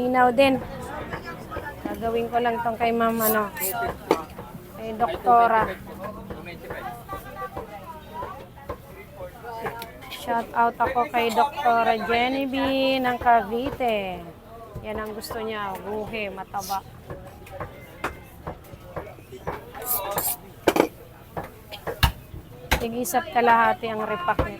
Inaw din. Gagawin ko lang tong kay ma'am ano. Kay doktora. Shout out ako kay Doktora Jenny B ng Cavite. Yan ang gusto niya, buhe, mataba. Tig-isap kalahati ang repack nito.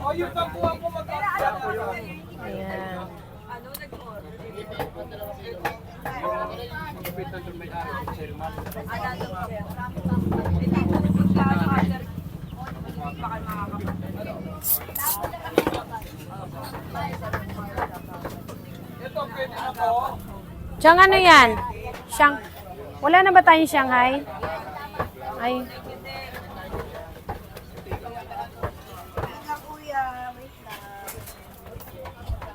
to na tig one and a half. Guhe. Ayan. Siyang ano yan? Siyang... Wala na ba tayong Shanghai? Ay.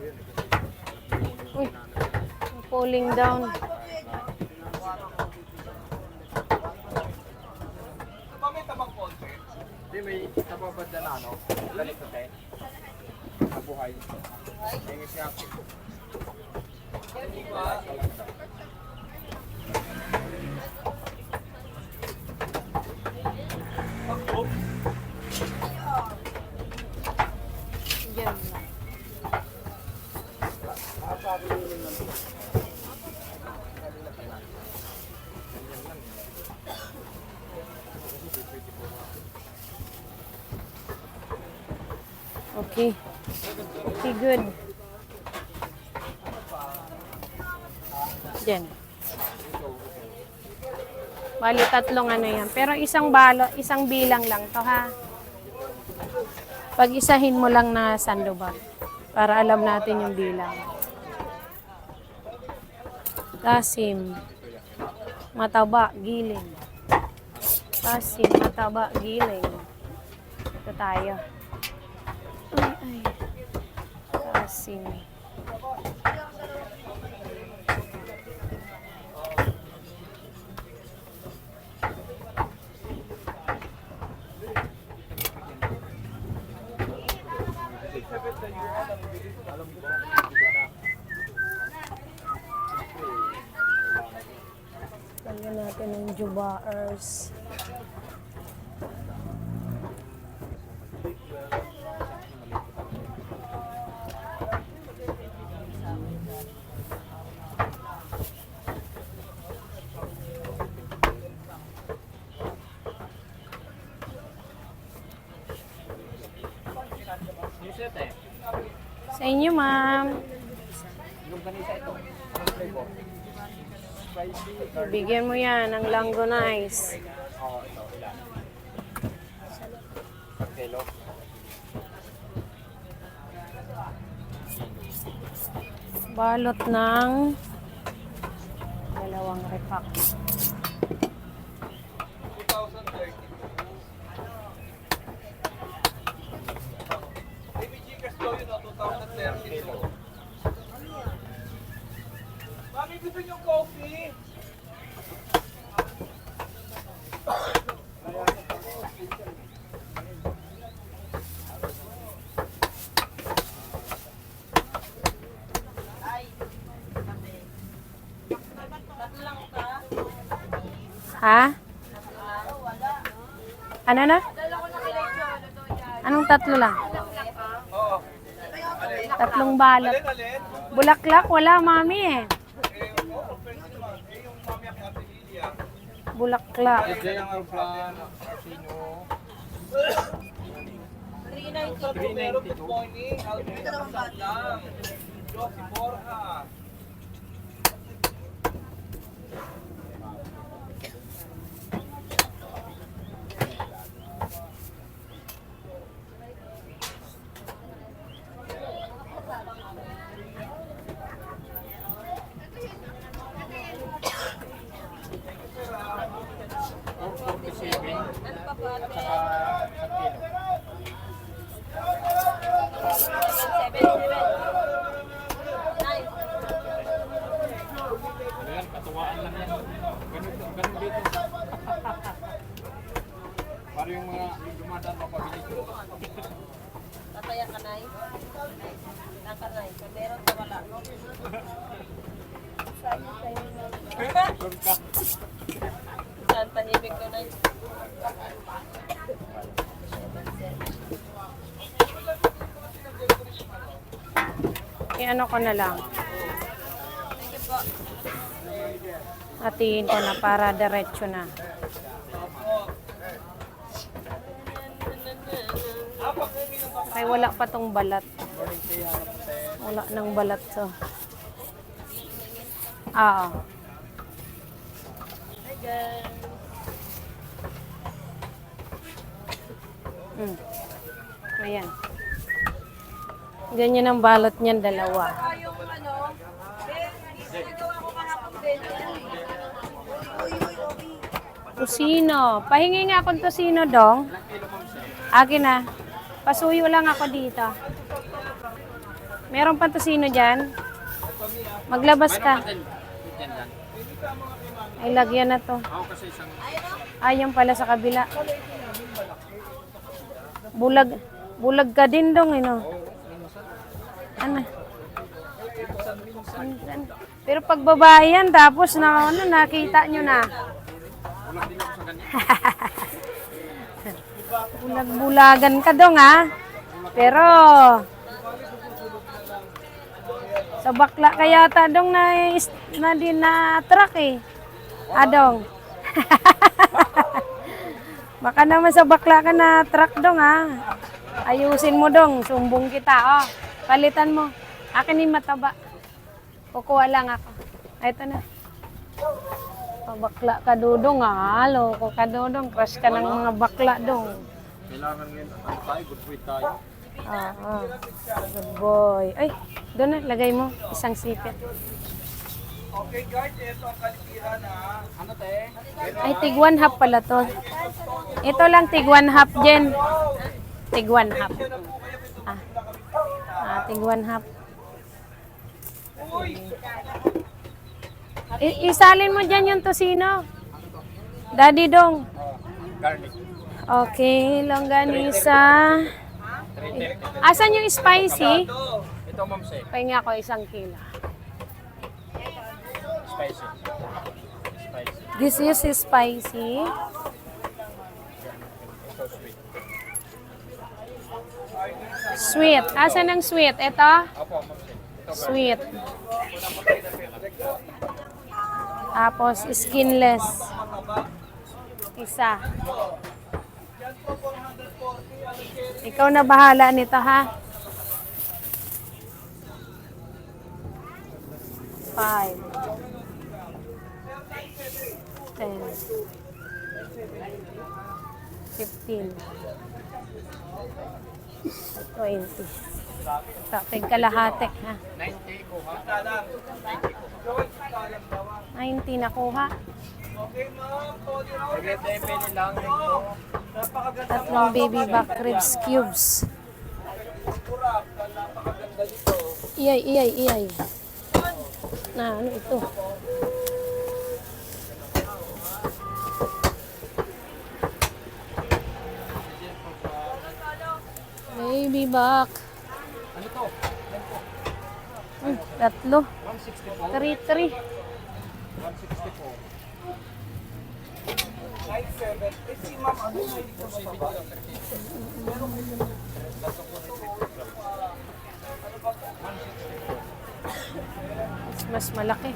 Uy, falling down. Hindi, may nababad na na, ano? Ganito, te. Nabuhay. Tingin siya. Diyan lang. Okay. Okay, good. Diyan. Bali, tatlong ano yan. Pero isang balo, isang bilang lang to ha. Pag isahin mo lang na sandobar para alam natin yung bilang. Kasim. Mataba, giling. Kasim, mataba, giling. Ito tayo. Ay, ay. Kasim. Lagyan natin ng jubaers. Sa inyo, ma'am. Bigyan mo yan ng langonize. Oo, ito. Ilan? Kilo. Balot ng dalawang repack. 32. Gusto niyo coffee? Ha? Ano na? Anong tatlo lang? Tatlong balot. Bulaklak, wala mami eh. Bulaklak. Ito yung aeroplano. Sino? 392. Para yung mga dumadaan mapabilis ko. Tataya ka na Nakanay. Meron ka wala. Doon ka. Saan tahimik ko na I-ano ko na lang. Hatiin ko na para diretso na. Ay, wala pa tong balat. Wala nang balat to. Oo. Hmm. Ayan. Ganyan ang balot niyan, dalawa. yung ano, din. Tusino. Pahingi nga akong tusino, dong. Akin na. Pasuyo lang ako dito. Meron pa tusino dyan? Maglabas ka. Ay, lagyan na to. Ayun pala sa kabila. Bulag. Bulag ka din, dong, eh, no? Ano? Pero pag babae yan, tapos na, ano, nakita nyo na. Bulag-bulagan ka dong ha. Pero sa bakla ka yata dong na, na din na truck eh. Adong. Baka naman sa bakla ka na truck dong ha. Ayusin mo dong, sumbong kita oh. Palitan mo. Akin yung mataba. Kukuha lang ako. Ito na. Pabakla ka dudong ha. Loko ka dudong. Crush ka ng mga bakla dong. Kailangan ngayon, ano tayo, good boy tayo. Ah, ah. Good boy. Ay, doon na, lagay mo. Isang sipit. Okay guys, ito ang kalitiran ha. Ano te? Ay, tig one half pala to. Ito lang tig one half, Jen. Tig one half. Ah, ah tig one half. I- isalin mo dyan yung tosino. Daddy dong. Garlic. Okay, longganisa. 330. Asan yung spicy? Ito ma'am say, Pahinga ko isang kilo. spicy. Spicy. This is spicy. Ito sweet. Sweet. Asan ang sweet? Ito? Opo ma'am say. Ito Sweet. Tapos skinless. Isa. Ikaw na bahala nito ha. Five. Ten. Fifteen. Twenty. Tapig kalahati ha. 90 ko ha. 90 nakuha. Lang ito. Tatlong baby back ribs cubes. Iyay, iyay, iyay. Na, ano ito? Baby back. Ano to? Hmm, tatlo. 164. 3-3. 164. 97. Eh si ma'am, ano na hindi ko? Pero kasi Mas malaki.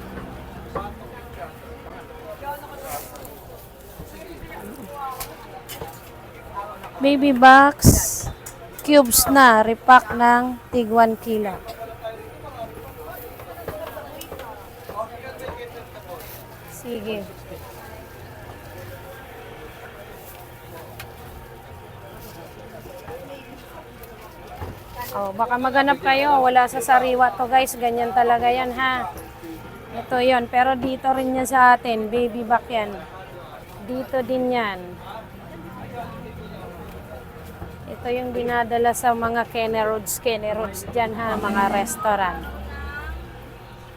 Baby box cubes na repack ng tig 1 kilo. Sige. Oh, baka maganap kayo. Wala sa sariwa to guys. Ganyan talaga yan ha. Ito yon Pero dito rin yan sa atin. Baby back yan. Dito din yan. Ito yung dinadala sa mga Kenny Roads dyan ha, mga restaurant.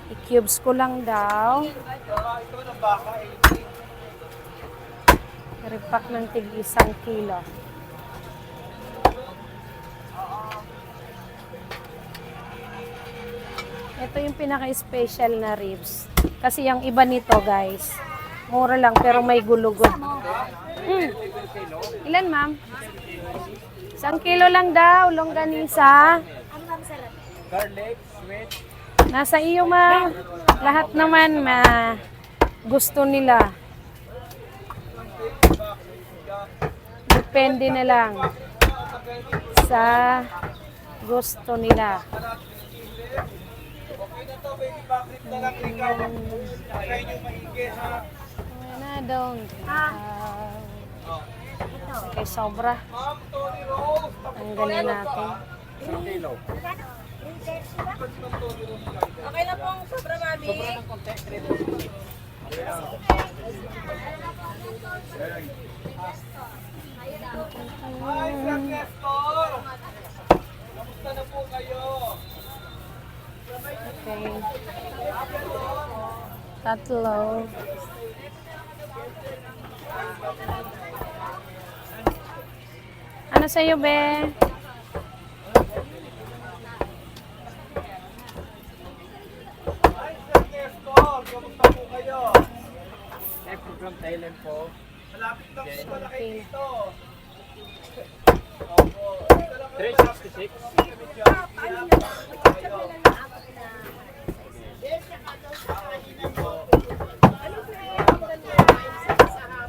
I-cubes ko lang daw. Ito ng baka. Repack ng tig isang kilo. Ito yung pinaka-special na ribs. Kasi yung iba nito, guys, mura lang pero may gulugod. Hmm. Ilan, ma'am? Isang kilo lang daw, longganisa. Garlic, sweet, Nasa iyo, ma'am. Lahat naman, ma gusto nila. Depende na lang sa gusto nila. Na don't have. Okay, sobra. Rose. Tanggalin natin. Isang kilo. Okay lang pong sobra, mami. Hi, Frank Nestor. Kamusta na po kayo? Okay. Tatlo. Ano sa'yo, be? Hi, Frank Nestor. Kamusta po kayo? Eh, from Thailand po. Malapit lang po pala kayo dito. 366.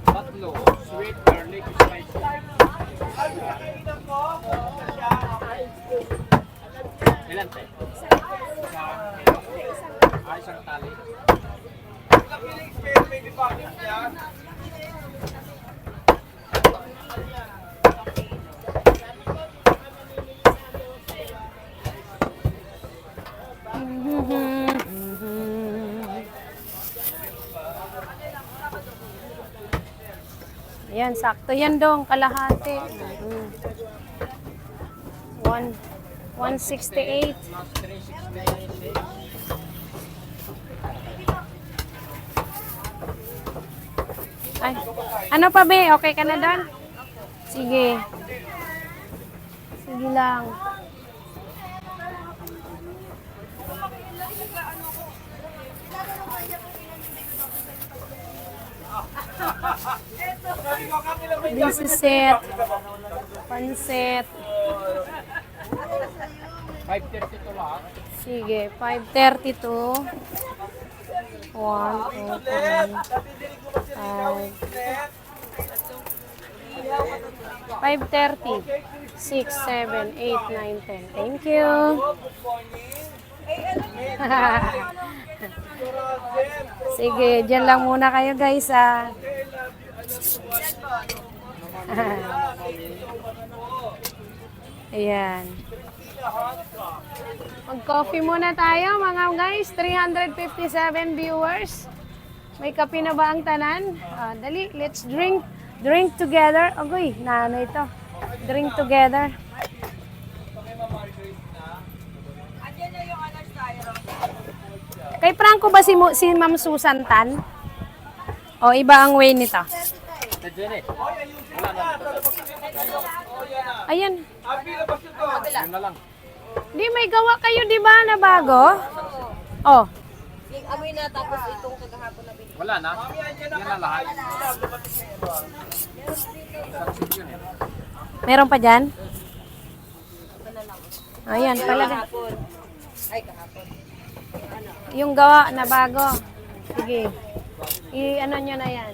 Tatlo. Sweet garlic spicy. Ay, kakainan ko. Kamusta siya? Ilan tayo? Ah, isang tali. Ilang kiling spare baby bakit niya? Yan, sakto yan dong, kalahati. Mm. One, 168. Plus 366. Ay, ano pa be? Okay ka na doon? Sige. Sige lang. This is it. Pansit. 532 lahat. Sige, 532. 1, 2, 3, 5. 530. 6, 7, 8, 9, 10. Thank you. Sige, dyan lang muna kayo guys ah. Ayan. Mag-coffee muna tayo mga guys. 357 viewers. May kape na ba ang tanan? Ah, dali, let's drink. Drink together. Agoy, nano ito. Drink together. Kay Franco ba si, si Ma'am Susan Tan? O iba ang way nito? Eh. Ayan. Ba siya to? Yun na lang. Di may gawa kayo di ba na bago? Oh. Yung amoy na tapos itong kagahapon na binili. Wala na. Yan na lahat. Eh. Meron pa dyan? Ayan, pala. Ay, kahapon. Yung gawa na bago. Sige. I-ano nyo na yan.